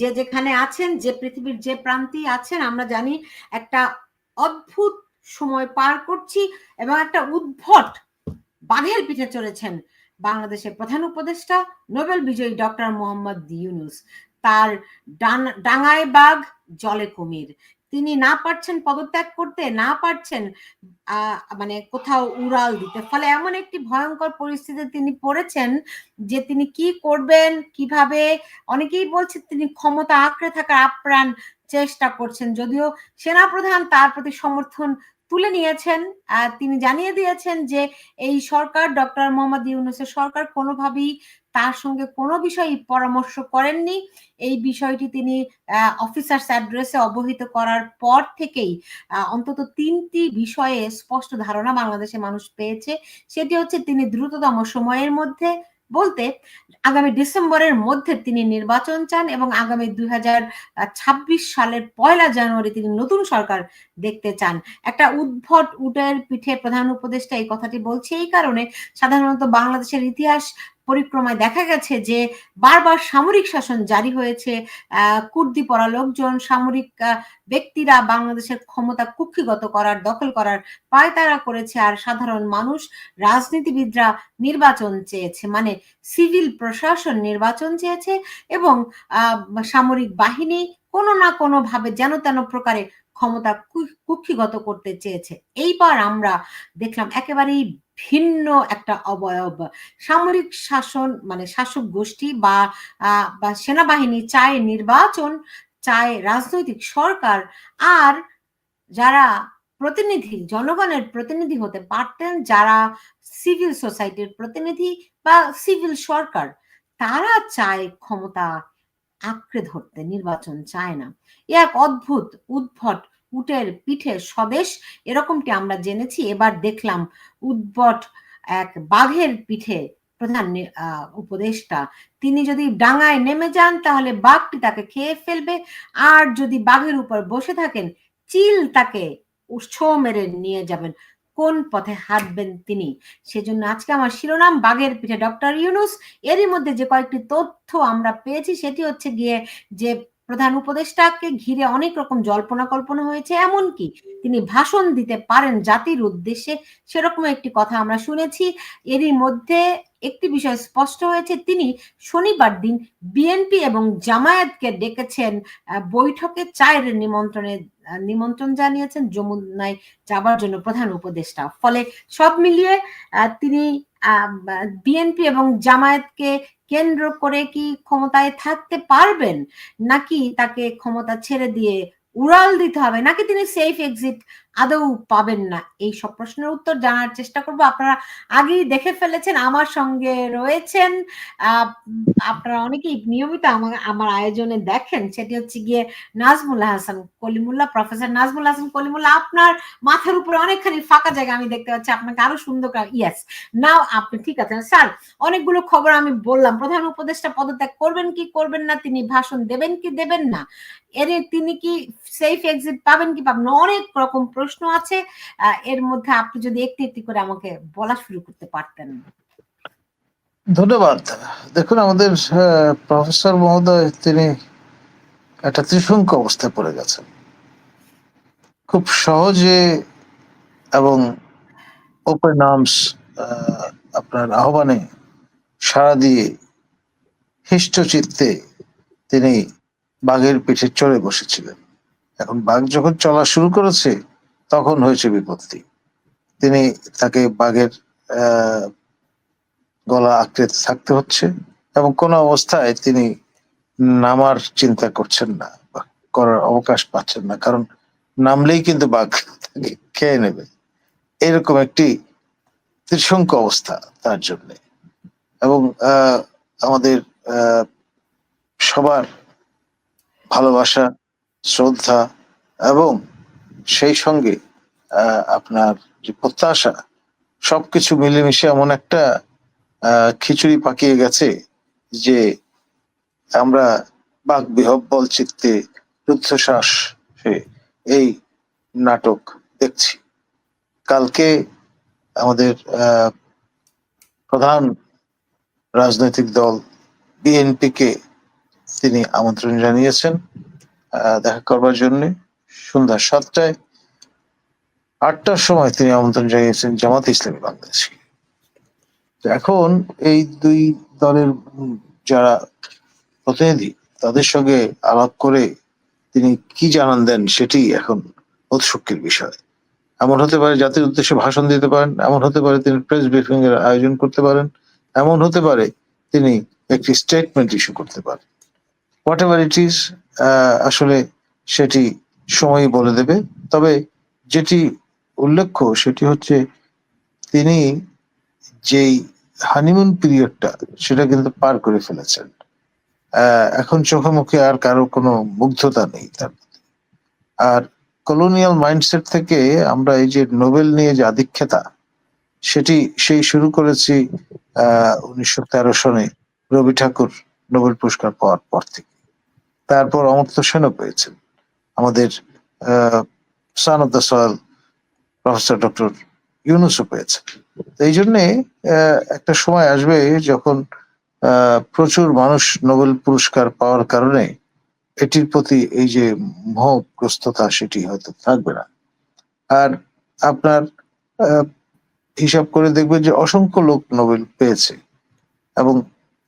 যে যেখানে আছেন, যে পৃথিবীর যে প্রান্তেই আছেন, আমরা জানি একটা অদ্ভুত সময় পার করছি এবং একটা উদ্ভট বাঘের পিঠে চলেছেন বাংলাদেশের প্রধান উপদেষ্টা, নোবেল বিজয়ী ডক্টর মোহাম্মদ ইউনুস তার ডাঙায় বাঘ, জলে কুমির। তিনি না পারছেন পদত্যাগ করতে, না পারছেন মানে কোথাও উড়াল দিতে। ফলে এমন একটি ভয়ঙ্কর পরিস্থিতি তিনি পড়েছেন যে তিনি কি করবেন, কীভাবে, অনেকেই বলছে তিনি ক্ষমতা আঁকড়ে থাকার আপ্রাণ চেষ্টা করছেন, যদিও সেনাপ্রধান তার প্রতি সমর্থন তুলে নিয়েছেন তিনি জানিয়ে দিয়েছেন যে এই সরকার, ডক্টর মোহাম্মদ ইউনুসের সরকার কোনোভাবেই তার সঙ্গে কোনো বিষয় পরামর্শ করেননি। এই বিষয়টি তিনি অফিসার্স অ্যাড্রেসে অবহিত করার পর থেকেই অন্তত তিনটি বিষয়ে স্পষ্ট ধারণা বাংলাদেশের মানুষ পেয়েছে। সেটি হচ্ছে তিনি দ্রুততম সময়ের মধ্যে বলতে আগামী ডিসেম্বরের মধ্যে তিনি নির্বাচন চান এবং আগামী দুই হাজার ছাব্বিশ সালের পয়লা জানুয়ারি তিনি নতুন সরকার দেখতে চান। একটা উদ্ভট উটের পিঠে প্রধান উপদেষ্টা এই কথাটি বলছে, এই কারণে সাধারণত বাংলাদেশের ইতিহাস পরিক্রমায় দেখা গেছে যে বারবার সামরিক শাসন জারি হয়েছে। কুর্দি পড়া লোকজন, সামরিক ব্যক্তিরা বাংলাদেশের ক্ষমতা কুক্ষিগত করার, দখল করার পায়তারা করেছে আর সাধারণ মানুষ, রাজনীতিবিদরা নির্বাচন চেয়েছে। মানে সিভিল প্রশাসন নির্বাচন চেয়েছে এবং সামরিক বাহিনী কোনো না কোনো ভাবে যেন তেন প্রকারে ক্ষমতা কুক্ষিগত করতে চেয়েছে। এইবার আমরা দেখলাম একেবারেই ভিন্ন একটা অবয়ব। সামরিক শাসন মানে শাসক গোষ্ঠী বা সেনাবাহিনী চায় নির্বাচন, চায় রাজনৈতিক সরকার, আর যারা প্রতিনিধি, জনগণের প্রতিনিধি হতে পারতেন, যারা সিভিল সোসাইটির প্রতিনিধি বা সিভিল সরকার, তারা চায় ক্ষমতা আঁকড়ে ধরতে নির্বাচন চায় না। এ এক অদ্ভুত, উদ্ভট উটের পিঠে স্বদেশ, এরকমটি আমরা জেনেছি, এবার দেখলাম উদ্ভট এক বাঘের পিঠে প্রধান উপদেষ্টা। তিনি যদি ডাঙায় নেমে যান, তাহলে বাঘটি তাকে খেয়ে ফেলবে। আর যদি বাঘের উপর বসে থাকেন, চিল তাকে ছো মেরে নিয়ে যাবেন। কোন পথে হাঁটবেন তিনি? সেজন্য আজকে আমার শিরোনাম বাঘের পিঠে ডক্টর ইউনুস। এরই মধ্যে যে কয়েকটি তথ্য আমরা পেয়েছি, সেটি হচ্ছে গিয়ে যে প্রধান উপদেষ্টাকে ঘিরে অনেক রকম জল্পনা কল্পনা হয়েছে। এমনকি তিনি ভাষণ দিতে পারেন জাতির উদ্দেশ্যে, সেরকম একটি কথা আমরা শুনেছি। এরই মধ্যে একটি বিষয় স্পষ্ট হয়েছে, তিনি শনিবার দিন বিএনপি এবং জামায়াতকে ডেকেছেন বৈঠকে চায়ের নিমন্ত্রণে নিমন্ত্রণ জানিয়েছেন যমুনায় যাবার জন্য প্রধান উপদেষ্টা। ফলে সব মিলিয়ে তিনি বিএনপি এবং জামায়াতকে কেন্দ্র করে কি ক্ষমতায় থাকতে পারবেন? নাকি তাকে ক্ষমতা ছেড়ে দিয়ে উড়াল দিতে হবে? নাকি তিনি সেফ এক্সিট আদৌ পাবেন না। এই সব প্রশ্নের উত্তর জানার চেষ্টা করব। আপনারা আগেই দেখে ফেলেছেন, আমার সঙ্গে রয়েছেন। আপনারা অনেকেই নিয়মিত আমার আমার আয়োজনে দেখেন। সেটি হচ্ছে গিয়ে নাজমুল্লাহ হাসান কলিমুল্লাহ, প্রফেসর নাজমুল্লাহ হাসান কলিমুল্লাহ। আপনার মাথার উপরে অনেকখানি ফাঁকা জায়গা আমি দেখতে পাচ্ছি। আপনাকে আরও সুন্দর ইয়েস নাও আপনি ঠিক আছেন। স্যার অনেকগুলো খবর আমি বললাম। প্রধান উপদেষ্টা পদত্যাগ করবেন কি করবেন না? তিনি ভাষণ দেবেন কি দেবেন না? এর তিনি কি সেফ এক্সিট পাবেন কি পাবেন অনেক রকম প্রশ্ন আছে এর মধ্যে আপনি যদি একটি একটি করে আমাকে বলা শুরু করতে পারতেন। ধন্যবাদ। দেখুন, আমাদের প্রফেসর মহোদয়, তিনি একটা ত্রিশঙ্ক অবস্থায় পড়ে গেছেন। খুব সহজে এবং ওপেন আর্মস আপনার আহ্বানে সাড়া দিয়ে চিত্তে তিনি বাঘের পিঠে চড়ে বসেছিলেন। এখন বাঘ যখন চলা শুরু করেছে তখন হয়েছে বিপত্তি। তিনি তাকে বাঘের গলা আঁকড়ে থাকতে হচ্ছে এবং কোন অবস্থায় তিনি নামার চিন্তা করছেন না করার অবকাশ পাচ্ছেন না, কারণ নামলেই কিন্তু বাঘ তাকে খেয়ে নেবে। এরকম একটি ত্রিশঙ্ক অবস্থা তার জন্য। এবং আমাদের সবার ভালোবাসা, শ্রদ্ধা এবং সেই সঙ্গে আপনার যে প্রত্যাশা, সবকিছু মিলেমিশে এমন একটা খিচুড়ি পাকিয়ে গেছে যে আমরা বাঘ বিহব্বল চিত্তে রুদ্ধশ্বাস এই নাটক দেখছি। কালকে আমাদের প্রধান রাজনৈতিক দল বিএনপিকে তিনি আমন্ত্রণ জানিয়েছেন দেখা করবার জন্য। সন্ধ্যা সাতটায়। আটটার সময় তিনি আমন্ত্রণ জানিয়েছেন জামাত ইসলামী বাংলাদেশকে। এখন এই দুই দলের যারা প্রতিনিধি, তাদের সঙ্গে আলাপ করে তিনি কি জানান দেন সেটি এখন উৎসুকের বিষয়। এমন হতে পারে জাতির উদ্দেশ্যে ভাষণ দিতে পারেন, এমন হতে পারে তিনি প্রেস ব্রিফিং এর আয়োজন করতে পারেন, এমন হতে পারে তিনি একটি স্টেটমেন্ট ইস্যু করতে পারেন। হোয়াট এভার ইট ইজ আসলে সেটি সময় বলে দেবে। তবে যেটি উল্লেখ্য, সেটি হচ্ছে তিনি যেই হানিমুন পিরিয়ডটা সেটা কিন্তু পার করে ফেলেছেন। এখন চোখে মুখে আর কারও কোনো মুগ্ধতা নেই তার আর কলোনিয়াল মাইন্ডসেট থেকে আমরা এই যে নোবেল নিয়ে যে আধিক্ষেতা সেটি সেই শুরু করেছি, আহ, উনিশশো তেরো সনে রবি ঠাকুর নোবেল পুরস্কার পাওয়ার পর থেকে। তারপর অমর্ত্য সেনও পেয়েছেন। আমাদের son of the soil professor doctor ইউনুসও পেয়েছে। তো এই জন্যে একটা সময় আসবে যখন প্রচুর মানুষ নোবেল পুরস্কার পাওয়ার কারণে এটির প্রতি এই যে মোহগ্রস্ততা সেটি হয়তো থাকবে না। আর আপনার হিসাব করে দেখবেন যে অসংখ্য লোক নোবেল পেয়েছে এবং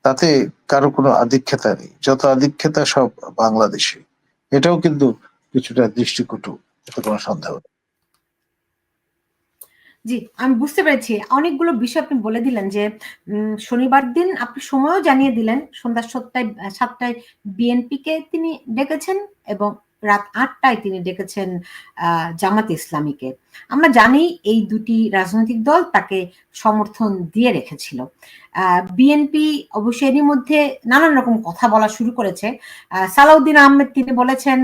তাতে কারও কোনো আধিক্ষেতা নেই। যত আধিক্ষেতা সব বাংলাদেশে। এটাও কিন্তু কিছুটা দৃষ্টিকটু, এতে কোনো সন্দেহ নেই। জি, আমি বুঝতে পেরেছি। অনেকগুলো বিষয় আপনি বলে দিলেন যে শনিবার দিন আপনি সময়ও জানিয়ে দিলেন। সন্ধ্যা সাতটায় সাতটায় বিএনপি কে তিনি ডেকেছেন এবং রাত আটটায় তিনি ডেকেছেন জামাত ইসলামীকে। আমরা জানি এই দুটি রাজনৈতিক দল তাকে সমর্থন দিয়ে রেখেছিল। বিএনপি অবশ্যই এরই মধ্যে নানান রকম কথা বলা শুরু করেছে। সালাউদ্দিন আহমেদ তিনি বলেছেন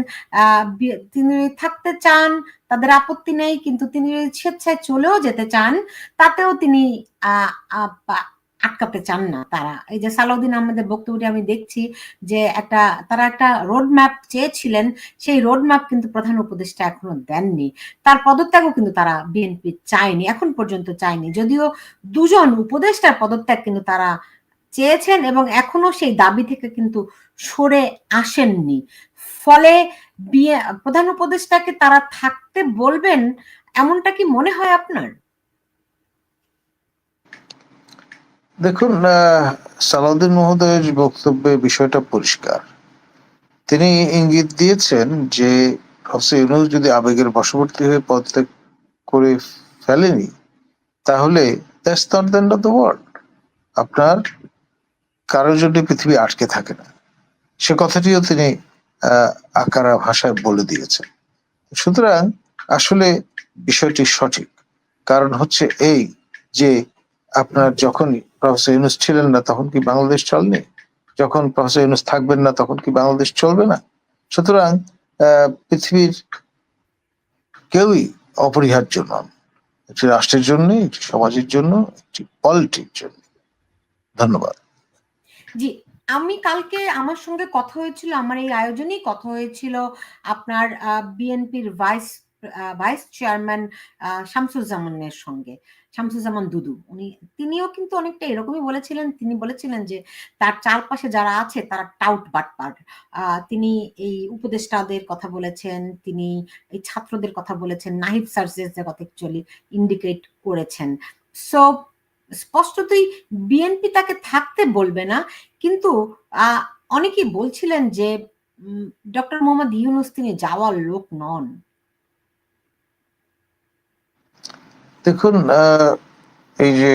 তিনি থাকতে চান, তাদের আপত্তি নেই, কিন্তু তিনি স্বেচ্ছায় চলেও যেতে চান, তাতেও তিনি আটকাতে চান না তারা। এই যে সালাউদ্দিন আহমেদের বক্তব্যটি আমি দেখছি যে একটা, তারা একটা রোড ম্যাপ চেয়েছিলেন, সেই রোড ম্যাপ কিন্তু প্রধান উপদেষ্টা এখনও দেননি। তার পদত্যাগও কিন্তু তারা বিএনপি চায়নি, এখন পর্যন্ত চায়নি। যদিও দুজন উপদেষ্টার পদত্যাগ কিন্তু তারা চেয়েছেন এবং এখনও সেই দাবি থেকে কিন্তু সরে আসেননি। ফলে বিয়ে প্রধান উপদেষ্টাকে তারা থাকতে বলবেন, এমনটা কি মনে হয় আপনার? দেখুন সালাউদ্দিন মহোদয়ের বক্তব্যে বিষয়টা পরিষ্কার। তিনি ইঙ্গিত দিয়েছেন যে প্রফেসর ইউনুস যদি আবেগের বশবর্তী হয়ে পদত্যাগ করে ফেলেনি, তাহলে আপনার কারোর জন্য পৃথিবী আটকে থাকে না। সে কথাটিও তিনি আকারা ভাষায় বলে দিয়েছেন। সুতরাং আসলে বিষয়টি সঠিক। কারণ হচ্ছে এই যে আপনার যখন প্রফেসর ইউনুস ছিলেন না, তখন কি বাংলাদেশ চলনি? যখন প্রফেসর ইউনুস থাকবেন না, তখন কি বাংলাদেশ চলবে না? সুতরাং পৃথিবীর কেউই অপরিহার্য নন। একটি রাষ্ট্রের জন্য, একটি সমাজের জন্য, একটি পলিটির জন্য। ধন্যবাদ। জি, আমি কালকে আমার সঙ্গে কথা হয়েছিল, আমার এই আয়োজনেই কথা হয়েছিল আপনার বিএনপির ভাইস ভাইস চেয়ারম্যান শামসুজ্জামানের সঙ্গে। শামসুজ্জামান দুদু। উনি, তিনিও কিন্তু অনেকটা এরকমই বলেছিলেন, তিনি বলেছিলেন যে তার চারপাশে যারা আছে তারা টাউট বাটপার তিনি এই উপদেষ্টাদের কথা বলেছেন, তিনি এই ছাত্রদের কথা বলেছেন, নাহিদ সার্জেসদের কথা অ্যাকচুয়ালি ইন্ডিকেট করেছেন। সো স্পষ্টতই বিএনপি তাকে থাকতে বলবে না, কিন্তু অনেকেই বলছিলেন যে ডক্টর মোহাম্মদ ইউনুস তিনি যাওয়ার লোক নন। দেখুন এই যে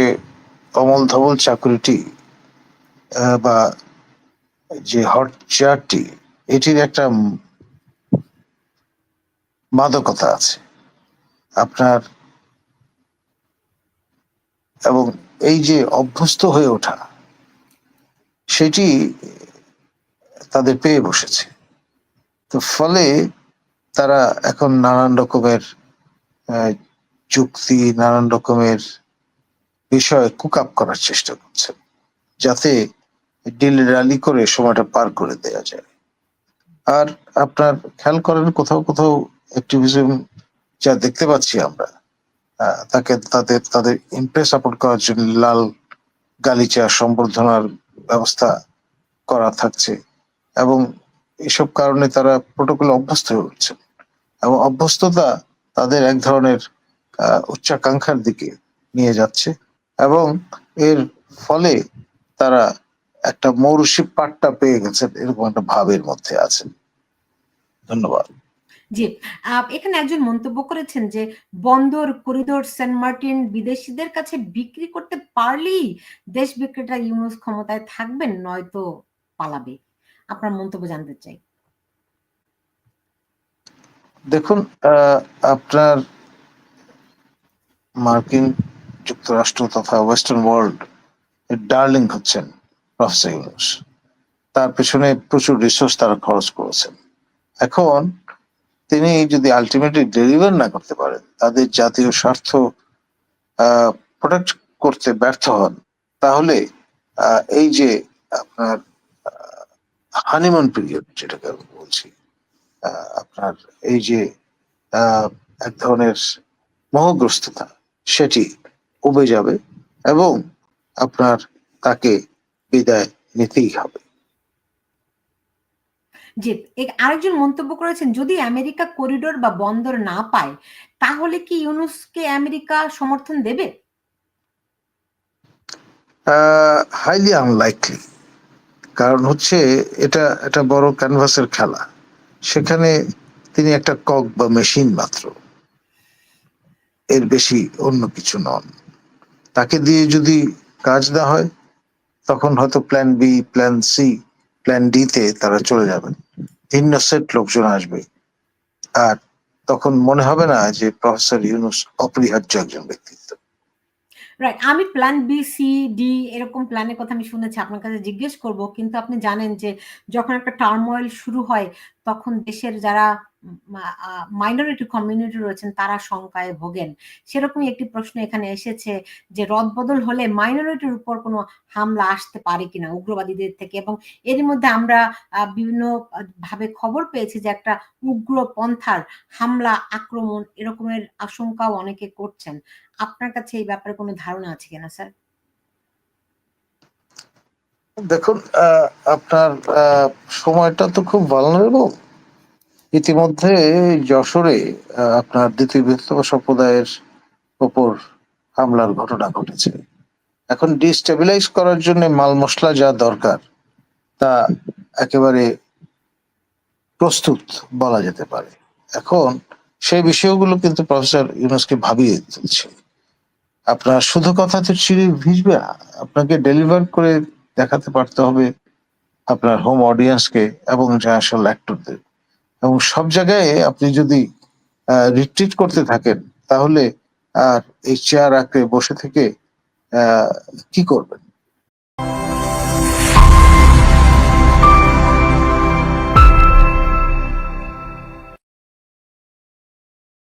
অমল ধবল চাকরিটি বা যে হট চেয়ারটি, এটির একটা মাদকতা আছে। আপনার এবং এই যে অভ্যস্ত হয়ে ওঠা, সেটি তাদের পেয়ে বসেছে। তো ফলে তারা এখন নানান রকমের যুক্তি নানান রকমের বিষয় কুকআপ করার চেষ্টা করছে যাতে ডিল র্যালি করে সময়টা পার করে দেওয়া যায়। আর আপনার খেয়াল করেন, কোথাও কোথাও অ্যাক্টিভিজম যা দেখতে পাচ্ছি আমরা তাকে তাদের তাদের ইমপ্রেস আপলোড করার জন্য লাল গালিচা সম্বর্ধনার ব্যবস্থা করা থাকছে এবং এসব কারণে তারা প্রোটোকলে অভ্যস্ত হয়ে উঠছেন এবং অভ্যস্ততা তাদের এক ধরনের উচ্চাকাঙ্ক্ষার দিকে নিয়ে যাচ্ছে এবং এর ফলে তারা একটা মৌরসি পাট্টা পেয়ে গেছেন এরকম একটা ভাবের মধ্যে আছেন। ধন্যবাদ। জি এখানে একজন মন্তব্য করেছেন যে বন্দর করিডোর সেন্ট মার্টিন বিদেশিদের কাছে বিক্রি করতে পারলেই দেশ বিক্রেতা ইউনুস ক্ষমতায় থাকবেন নয়তো পালাবে। আপনার মন্তব্য জানতে চাই। দেখুন আহ, আপনার মার্কিন যুক্তরাষ্ট্র তথা ওয়েস্টার্ন ওয়ার্ল্ড এর ডার্লিং হচ্ছেন প্রফেসর ইউনুস তার পেছনে প্রচুর রিসোর্স তারা খরচ করেছেন। এখন তিনি যদি আলটিমেটলি ডেলিভার না করতে পারেন, তাদের জাতীয় স্বার্থ প্রোটেক্ট করতে ব্যর্থ হন, তাহলে এই যে আপনার হানিমুন পিরিয়ড যেটাকে আমি বলছি আপনার এই যে এক ধরনের মোহগ্রস্ততা সেটি উবে যাবে এবং আপনার তাকে বিদায় নিতেই হবে। জি আরেকজন মন্তব্য করেছেন যদি আমেরিকা করিডোর বা বন্দর না পায় তাহলে কি ইউনুসকে আমেরিকা সমর্থন দেবে? হাইলি আনলাইকলি কারণ হচ্ছে এটা একটা বড় ক্যানভাসের খেলা। সেখানে তিনি একটা কক বা মেশিন মাত্র। এর বেশি অন্য কিছু নন। তাকে দিয়ে যদি কাজ না হয়, তখন হয়তো plan B plan C plan D তে তারা চলে যাবেন ভিন্ন সেট লোকজন আসবে। আর তখন মনে হবে না যে প্রফেসর ইউনুস অপরিহার্য একজন ব্যক্তিত্ব। রাইট আমি প্ল্যান বি সি ডি এরকম প্ল্যানের কথা আমি শুনেছি, আপনার কাছে জিজ্ঞেস করব। কিন্তু আপনি জানেন যে যখন একটা টার্মোয়েল শুরু হয়, তখন দেশের যারা মাইনরিটি কমিউনিটি রয়েছেন, তারা শঙ্কায় ভোগেন। সেরকমই একটি প্রশ্ন এখানে এসেছে যে, রদবদল হলে মাইনরিটির উপর কোনো হামলা আসতে পারে কিনা উগ্রবাদীদের থেকে? এবং এর মধ্যে আমরা বিভিন্ন ভাবে খবর পেয়েছি যে, একটা উগ্র পন্থার হামলা, আক্রমণ এরকমের আশঙ্কাও অনেকে করছেন। আপনার কাছে এই ব্যাপারে কোনো ধারণা আছে কিনা, স্যার? দেখুন আপনার সময়টা তো খুব ভালনারেবল ইতিমধ্যে যশোরে আপনার দ্বিতীয় বৃহত্তম সম্প্রদায়ের ওপর হামলার ঘটনা ঘটেছে। এখন ডিস্টেবিলাইজ করার জন্য মাল মশলা যা দরকার, তা একেবারে প্রস্তুত বলা যেতে পারে। এখন সেই বিষয়গুলো কিন্তু প্রফেসর ইউনুসকে ভাবিয়ে তুলছে আপনার শুধু কথা তো চিড়ে ভিজবে না, আপনাকে ডেলিভার করে দেখাতে পারতে হবে আপনার হোম অডিয়েন্সকে এবং ন্যাশনাল অ্যাক্টরদের এবং সব জায়গায় আপনি যদি রিট্রিট করতে থাকেন, তাহলে আর এই চেয়ার আঁকড়ে বসে থেকে কি করবেন?